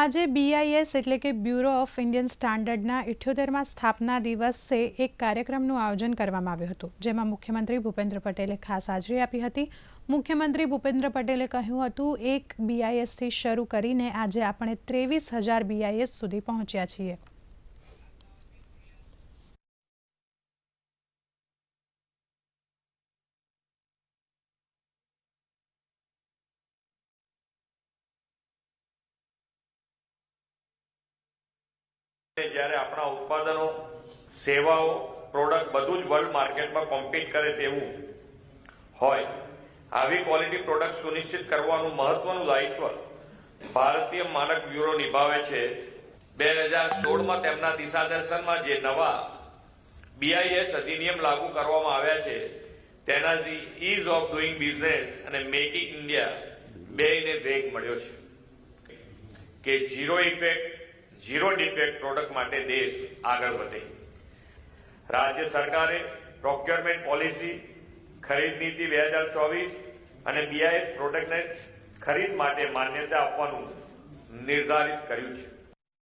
આજે બીઆઈએસ એટલે કે બ્યુરો ઓફ ઇન્ડિયન સ્ટાન્ડર્ડના ઇઠ્યોતેરમાં સ્થાપના દિવસે એક કાર્યક્રમનું આયોજન કરવામાં આવ્યું હતું, જેમાં મુખ્યમંત્રી ભૂપેન્દ્ર પટેલે ખાસ હાજરી આપી હતી. મુખ્યમંત્રી ભૂપેન્દ્ર પટેલે કહ્યું હતું, એક બીઆઈએસથી શરૂ કરીને આજે આપણે ત્રેવીસ હજાર બીઆઈએસ સુધી પહોંચ્યા છીએ. જ્યારે આપણા ઉત્પાદનો, સેવાઓ પ્રોડક્ટ બધું જ વર્લ્ડ માર્કેટમાં કોમ્પીટ કરે તેવું હોય, આવી ક્વોલિટી પ્રોડક્ટ સુનિશ્ચિત કરવાનું મહત્વનું દાયિત્વ ભારતીય માનક બ્યુરો નિભાવે છે. બે હજાર સોળમાં તેમના દિશાદર્શનમાં જે નવા બીઆઈએસ અધિનિયમ લાગુ કરવામાં આવ્યા છે તેનાથી ઇઝ ઓફ ડુઈંગ બિઝનેસ અને મેકિંગ ઇન્ડિયા બેને વેગ મળ્યો છે. કે zero effect zero defect product માટે દેશ આગળ વધે. રાજ્ય સરકારે પ્રોક્યોરમેન્ટ પોલિસી ખરીદ નીતિ બે હજાર ચોવીસ અને બીઆઈએસ પ્રોડક્ટને ખરીદ માટે માન્યતા આપવાનું નિર્ધારિત કર્યું છે.